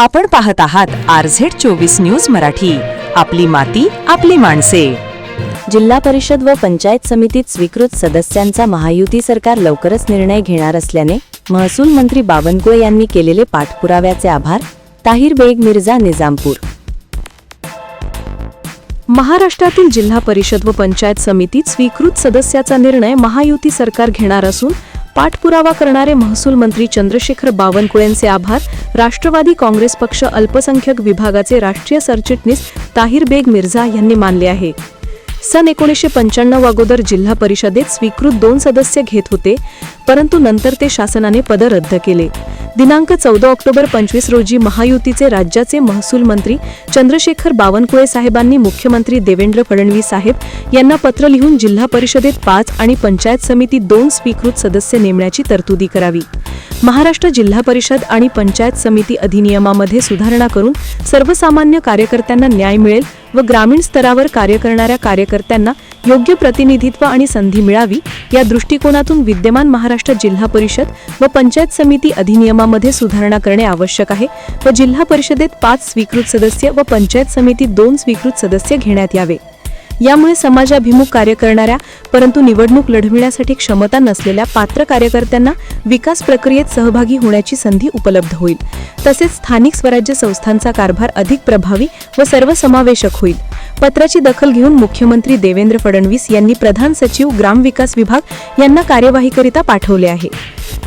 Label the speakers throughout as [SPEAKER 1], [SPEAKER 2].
[SPEAKER 1] आपण पाहत आहात आर झेड चोवीस न्यूज मराठी. आपली माती आपली माणसे.
[SPEAKER 2] जिल्हा परिषद व पंचायत समितीत स्वीकृत सदस्यांचा महायुती सरकार लवकरच निर्णय घेणार असल्याने महसूल मंत्री बावनकुळे यांनी केलेले पाठपुराव्याचे आभार ताहिर बेग मिर्झा निजामपूर.
[SPEAKER 3] महाराष्ट्रातील जिल्हा परिषद व पंचायत समितीत स्वीकृत सदस्याचा निर्णय महायुती सरकार घेणार असून पाठपुरावा करणारे महसूल मंत्री चंद्रशेखर बावनकुळेंचे आभार. राष्ट्रवादी काँग्रेस पक्ष अल्पसंख्यक विभागाचे राष्ट्रीय सरचिटणीस ताहिर बेग मिर्झा यांनी मानले आहे. सन एकोणीसशे पंच्याण्णव अगोदर जिल्हा परिषदेत स्वीकृत दोन सदस्य घेत होते परंतु नंतर ते शासनाने पद रद्द केले. दिनांक चौदा ऑक्टोबर पंचवीस रोजी महायुतीचे राज्याचे महसूल मंत्री चंद्रशेखर बावनकुळे साहेबांनी मुख्यमंत्री देवेंद्र फडणवीस साहेब यांना पत्र लिहून जिल्हा परिषदेत पाच आणि पंचायत समिती दोन स्वीकृत सदस्य नेमण्याची तरतुदी करावी. महाराष्ट्र जिल्हा परिषद आणि पंचायत समिती अधिनियमामध्ये सुधारणा करून सर्वसामान्य कार्यकर्त्यांना न्याय मिळेल व ग्रामीण स्तरावर कार्य करणाऱ्या कार्यकर्त्यांना योग्य प्रतिनिधित्व आणि संधी मिळावी या दृष्टिकोनातून विद्यमान महाराष्ट्र जिल्हा परिषद व पंचायत समिती अधिनियमामध्ये सुधारणा करणे आवश्यक आहे व जिल्हा परिषदेत पाच स्वीकृत सदस्य व पंचायत समितीत दोन स्वीकृत सदस्य घेण्यात यावे. यामुळे समाजाभिमुख कार्य करणाऱ्या परंतु निवडणूक लढविण्यासाठी क्षमता नसलेल्या पात्र कार्यकर्त्यांना विकास प्रक्रियेत सहभागी होण्याची संधी उपलब्ध होईल. तसेच स्थानिक स्वराज्य संस्थांचा कारभार अधिक प्रभावी व सर्वसमावेशक होईल. पत्राची दखल घेऊन मुख्यमंत्री देवेंद्र फडणवीस यांनी प्रधान सचिव ग्रामविकास विभाग यांना कार्यवाहीकरिता पाठवले आहे.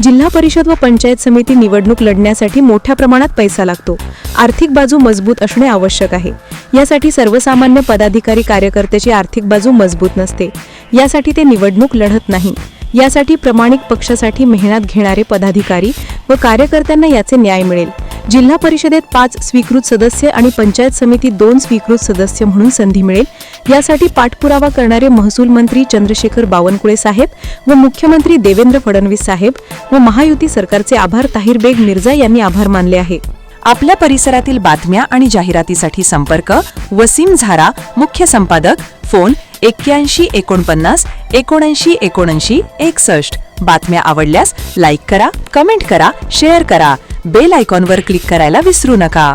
[SPEAKER 3] जिल्हा परिषद व पंचायत समिती निवडणूक लढण्यासाठी मोठ्या प्रमाणात पैसा लागतो. आर्थिक बाजू मजबूत असणे आवश्यक आहे. यासाठी सर्वसामान्य पदाधिकारी कार्यकर्त्याची आर्थिक बाजू मजबूत नसते. यासाठी ते निवडणूक लढत नाही. यासाठी प्रमाणिक पक्षासाठी मेहनत घेणारे पदाधिकारी व कार्यकर्त्यांना याचे न्याय मिळेल. जिल्हा परिषदेत पाच स्वीकृत सदस्य आणि पंचायत समिती दोन स्वीकृत सदस्य म्हणून संधी मिळेल. यासाठी पाठपुरावा करणारे महसूल मंत्री चंद्रशेखर बावनकुळे साहेब व मुख्यमंत्री देवेंद्र फडणवीस साहेब व महायुती सरकारचे आभार ताहिर बेग मिर्झा यांनी आभार मानले आहे.
[SPEAKER 1] आपल्या परिसरातील बातम्या आणि जाहिरातीसाठी संपर्क वसीम झारा मुख्य संपादक फोन एक्क्याऐंशी एकोणपन्नास एकोणऐंशी एकोणऐंशी एकसष्ट. बातम्या आवडल्यास लाईक करा कमेंट करा शेअर करा. बेल आयकॉनवर क्लिक करायला विसरू नका.